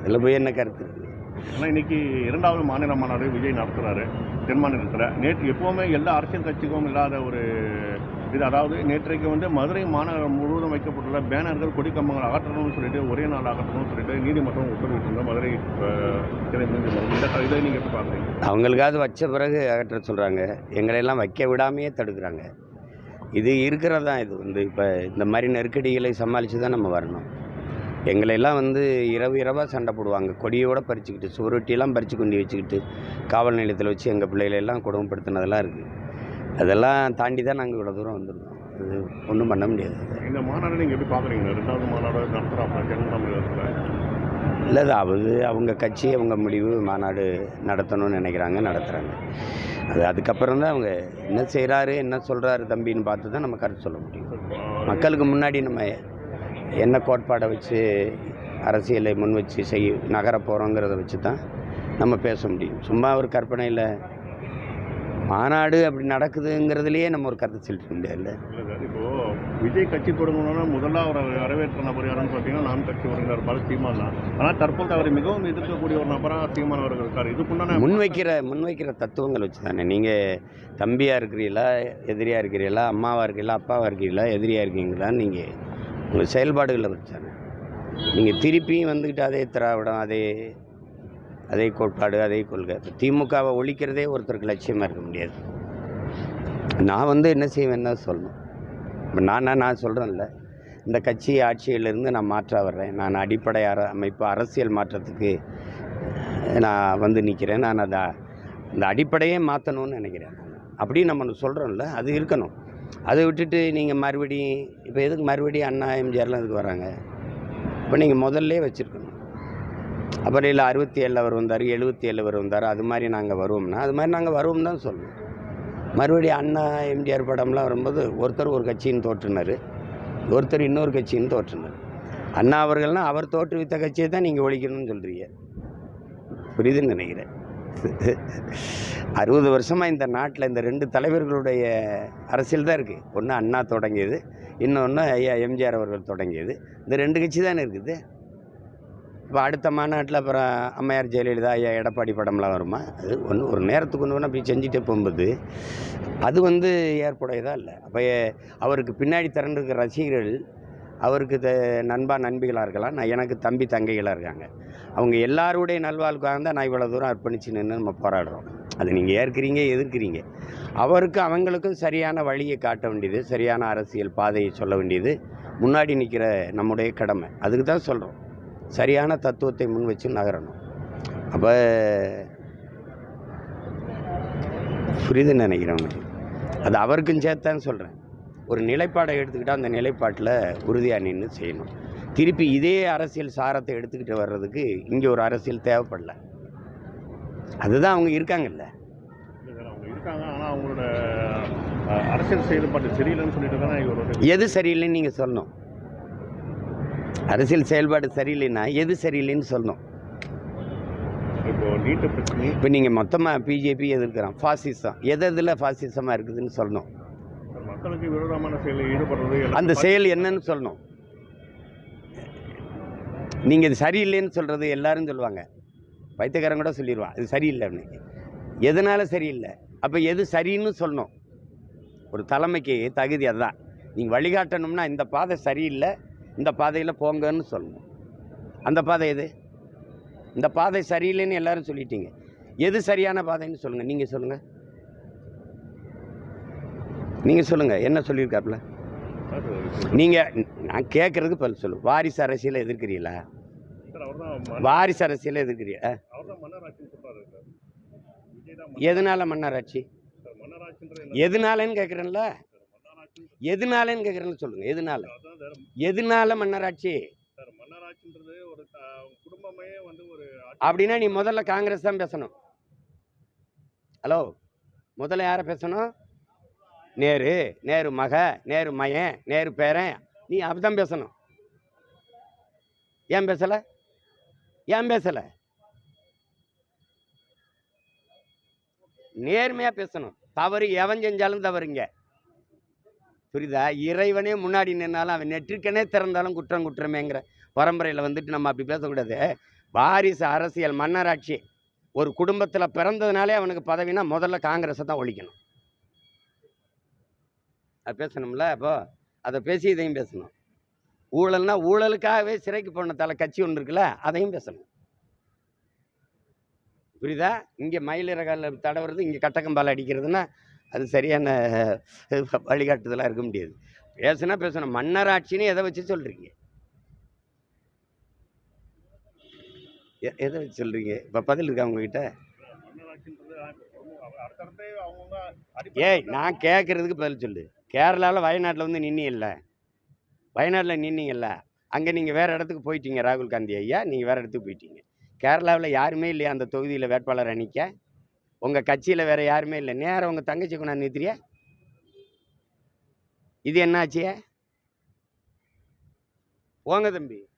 அதில் போய் என்ன கருத்து? ஆனால் இன்னைக்கு இரண்டாவது மாநில மாநாடு விஜய் நடத்துறாரு தென் மாநிலத்தில். நேற்று எப்போவுமே எல்லா அரசியல் கட்சிக்கும் இல்லாத ஒரு இது அதாவது நேற்றைக்கு வந்து மதுரை மாநகரம் முழுவதும் வைக்கப்பட்டுள்ள பேனர்கள் கொடி கம்பங்கள் அகற்றணும்னு சொல்லிட்டு ஒரே நாள் அகற்றணும்னு சொல்லிட்டு நீதிமன்றம் உத்தரவிட்டிருந்தோம் மதுரை இந்த இதை நீங்கள் எப்படி பார்க்குறீங்க? அவங்களுக்காவது வச்ச பிறகு அகற்ற சொல்கிறாங்க எங்களையெல்லாம் வைக்க விடாமையே தடுக்கிறாங்க. இது இருக்கிறதா இது வந்து இப்போ இந்த மாதிரி நெருக்கடிகளை சமாளித்து தான் நம்ம வரணும். எங்களையெல்லாம் வந்து இரவு இரவாக சண்டை போடுவாங்க. கொடியோட பறிச்சுக்கிட்டு சுவரொட்டியெல்லாம் பறித்து கொண்டு வச்சுக்கிட்டு காவல் நிலையத்தில் வச்சு எங்கள் பிள்ளைகளெல்லாம் கொடுமைப்படுத்தினதெல்லாம் இருக்குது அதெல்லாம் தாண்டி தான் நாங்கள் இவ்வளோ தூரம் வந்திருக்கோம் அது ஒன்றும் பண்ண முடியாது. இந்த மாநாடு நீங்கள் எப்படி பார்க்குறீங்க ரெண்டாவது மாநாடு நடத்துகிறாங்க இல்லை அது அது அவங்க கட்சி அவங்க முடிவு மாநாடு நடத்தணும்னு நினைக்கிறாங்க நடத்துகிறாங்க அது அதுக்கப்புறம் தான் அவங்க என்ன செய்கிறாரு என்ன சொல்கிறாரு தம்பின்னு பார்த்து தான் நம்ம கருத்து சொல்ல முடியும். மக்களுக்கு முன்னாடி நம்ம என்ன கோட்பாடை வச்சு அரசியலை முன் வச்சு செய் நகர போகிறோங்கிறத வச்சு தான் நம்ம பேச முடியும். சும்மா ஒரு கற்பனையில் மாநாடு அப்படி நடக்குதுங்கிறதுலையே நம்ம ஒரு கருத்து செலுத்த முடியாதுல்ல? இல்லை சார் இப்போ விஜய் கட்சி தொடங்கணும்னா அவரை வரவேற்ற நபர் யாருன்னு பார்த்தீங்கன்னா நான் கட்சி உறுப்பினர் பல சீமான் தான். ஆனால் தற்போது அவரை மிகவும் எதிர்க்கக்கூடிய ஒரு நபராக சீமான் அவர்கள் இருக்கார். இதுக்குண்டான முன்வைக்கிற முன்வைக்கிற தத்துவங்கள் வச்சு தானே. நீங்கள் தம்பியாக இருக்கிறீங்களா எதிரியாக இருக்கிறீங்களா அம்மாவாக இருக்கீங்களா அப்பாவாக இருக்கீங்களா எதிரியாக இருக்கீங்களா நீங்கள் உங்கள் செயல்பாடுகளை வச்சாங்க நீங்கள் திருப்பியும் வந்துக்கிட்டு அதே திராவிடம் அதே அதே கோட்பாடு அதே கொள்கை. இப்போ திமுகவை ஒழிக்கிறதே ஒருத்தருக்கு லட்சியமாக இருக்க முடியாது. நான் வந்து என்ன செய்வேன்னு சொல்லணும். இப்போ நானா நான் சொல்கிறேன்ல இந்த கட்சி ஆட்சியிலிருந்து நான் மாற்ற வர்றேன். நான் அடிப்படை அர அமைப்பு அரசியல் மாற்றத்துக்கு நான் வந்து நிற்கிறேன் நான் அதை இந்த அடிப்படையே மாற்றணும்னு நினைக்கிறேன். அப்படியும் நம்ம சொல்கிறோம்ல அது இருக்கணும். அதை விட்டுட்டு நீங்கள் மறுபடியும் இப்போ எதுக்கு மறுபடியும் அண்ணா எம்ஜிஆர்லாம் இதுக்கு வராங்க? இப்போ நீங்கள் முதல்ல வச்சுருக்கணும். அப்புறம் இல்லை அறுபத்தி ஏழில் அவர் வந்தார் எழுபத்தி ஏழில் அவர் வந்தார் அது மாதிரி நாங்கள் வருவோம்னா அது மாதிரி நாங்கள் வருவோம் தான் சொல்லணும். மறுபடியும் அண்ணா எம்ஜிஆர் படம்லாம் வரும்போது ஒருத்தர் ஒரு கட்சின்னு தோற்றுனார் ஒருத்தர் இன்னொரு கட்சின்னு தோற்றுனார். அண்ணா அவர்கள்னால் அவர் தோற்றுவித்த கட்சியை தான் நீங்கள் ஒழிக்கணும்னு சொல்கிறீங்க புரியுதுன்னு நினைக்கிறேன். அறுபது வருஷமாக இந்த நாட்டில் இந்த ரெண்டு தலைவர்களுடைய அரசியல் தான் இருக்குது ஒன்று அண்ணா தொடங்கியது இன்னொன்று ஐயா எம்ஜிஆர் அவர்கள் தொடங்கியது. இந்த ரெண்டு கட்சி தானே இருக்குது? இப்போ அடுத்த மாநாட்டில் அப்புறம் அம்மையார் ஜெயலலிதா ஐயா எடப்பாடி படம்லாம் வருமா? அது ஒன்று ஒரு நேரத்துக்கு ஒன்று ஒன்று அப்படி செஞ்சுட்டே போகும்போது அது வந்து ஏற்புடையதா இல்லை? அப்போ அவருக்கு பின்னாடி திரண்டிருக்கிற ரசிகர்கள் அவருக்கு த நண்பா நண்பிகளாக இருக்கலாம். நான் எனக்கு தம்பி தங்கைகளாக இருக்காங்க. அவங்க எல்லாருடைய நல்வாழ்வுக்காக தான் நான் இவ்வளோ தூரம் அர்ப்பணிச்சு நின்று நம்ம போராடுறோம். அது நீங்கள் ஏற்கிறீங்க எதிர்க்கிறீங்க. அவருக்கு அவங்களுக்கும் சரியான வழியை காட்ட வேண்டியது சரியான அரசியல் பாதையை சொல்ல வேண்டியது முன்னாடி நிற்கிற நம்முடைய கடமை. அதுக்கு தான் சொல்கிறோம் சரியான தத்துவத்தை முன் வச்சு நகரணும். அப்போ புரியுதுன்னு நினைக்கிறேன் அது அவருக்கும் சேர்த்தான்னு சொல்கிறேன் ஒரு நிலைப்பாடை எடுத்துக்கிட்டால் அந்த நிலைப்பாட்டில் உறுதியாக நின்று செய்யணும். திருப்பி இதே அரசியல் சாரத்தை எடுத்துக்கிட்டு வர்றதுக்கு இங்கே ஒரு அரசியல் தேவைப்படல. அதுதான் அவங்க இருக்காங்கல்ல. இருக்காங்க. ஆனால் அவங்களோட அரசியல் செயல்பாடு சரியில்லைன்னு சொல்லிட்டு தானே எது சரியில்லைன்னு நீங்கள் சொல்லணும். அரசியல் செயல்பாடு சரியில்லைன்னா எது சரியில்லைன்னு சொல்லணும். இப்போ நீங்கள் மொத்தமாக பிஜேபி எதிர்க்கிறான். ஃபாசிசம் எது எதில் ஃபாசிசமாக இருக்குதுன்னு சொல்லணும். மக்களுக்கு விரோதமான செயலில் ஈடுபடுறது அந்த செயல் என்னன்னு சொல்லணும். நீங்கள் இது சரியில்லைன்னு சொல்கிறது எல்லாரும் சொல்லுவாங்க. பைத்தியக்காரன் கூட சொல்லிடுவான் இது சரியில்லைன்னு எதனால் சரியில்லை? அப்போ எது சரின்னு சொல்லணும். ஒரு தலைமைக்கு தகுதி அதுதான். நீங்கள் வழிகாட்டணும்னா இந்த பாதை சரியில்லை இந்த பாதையில் போங்கன்னு சொல்லணும். அந்த பாதை எது? இந்த பாதை சரியில்லைன்னு எல்லாரும் சொல்லிட்டீங்க. எது சரியான பாதைன்னு சொல்லுங்கள் நீங்கள் சொல்லுங்கள் நீங்கள் சொல்லுங்கள் என்ன சொல்லியிருக்காப்புல? நீங்கள் நான் கேட்குறதுக்கு பதில் சொல்லு. வாரிசு அரசியலை எதிர்க்கிறீங்களா வாரிசு அரசியலை எதிர்க்கிறீங்களா எதனால மன்னராட்சி? எதனாலன்னு கேட்குறேன்ல எதனாலன்னு கேட்குறேன்னு சொல்லுங்க எதனால? எதனால மன்னராட்சி? அப்படின்னா நீ முதல்ல காங்கிரஸ் தான் பேசணும். ஹலோ முதல்ல யாரை பேசணும்? நேரு நேரு மக நேரு மயன் நேரு பேரன். நீ அப்படிதான் பேசணும். ஏன் பேசலை? ஏன் பேசலை? நேர்மையாக பேசணும். தவறு எவன் செஞ்சாலும் தவறுங்க. புரியுதா? இறைவனே முன்னாடி நின்னாலும் அவன் நெற்றிக்கனே திறந்தாலும் குற்றம் குற்றமேங்கிற பரம்பரையில் வந்துட்டு நம்ம அப்படி பேசக்கூடாது. வாரிசு அரசியல் மன்னராட்சி ஒரு குடும்பத்தில் பிறந்ததுனாலே அவனுக்கு பதவினா முதல்ல காங்கிரஸை தான் ஒழிக்கணும். அது பேசணும்ல அப்போ? அதை பேசி இதையும் பேசணும். ஊழல்னா ஊழலுக்காகவே சிறைக்கு போன தலை கட்சி ஒன்று இருக்குல்ல அதையும் பேசணும். புரியுதா? இங்கே மயிலிறகால தடவுறது இங்கே கட்டக்கம்பால் அடிக்கிறதுன்னா அது சரியான வழிகாட்டுதலாக இருக்க முடியாது. பேசுனா பேசணும். மன்னராட்சின்னு எதை வச்சு சொல்கிறீங்க எதை வச்சு சொல்கிறீங்க இப்போ பதில் இருக்கா உங்ககிட்ட? ஏய் நான் கேட்குறதுக்கு பதில் சொல்லு. கேரளாவில் வயநாட்டில் வந்து நின்னீங்கல்ல? வயநாட்டில் நின்னீங்கல்ல? அங்கே நீங்கள் வேறு இடத்துக்கு போயிட்டீங்க ராகுல் காந்தி ஐயா. நீங்கள் வேறு இடத்துக்கு போயிட்டீங்க. கேரளாவில் யாருமே இல்லையா அந்த தொகுதியில் வேட்பாளர் அணிக்க? உங்கள் கட்சியில் வேறு யாருமே இல்லை. நேரம் உங்கள் தங்கச்சி கொண்டாந்து நிறுத்துறியா? இது என்னாச்சு? போங்க தம்பி.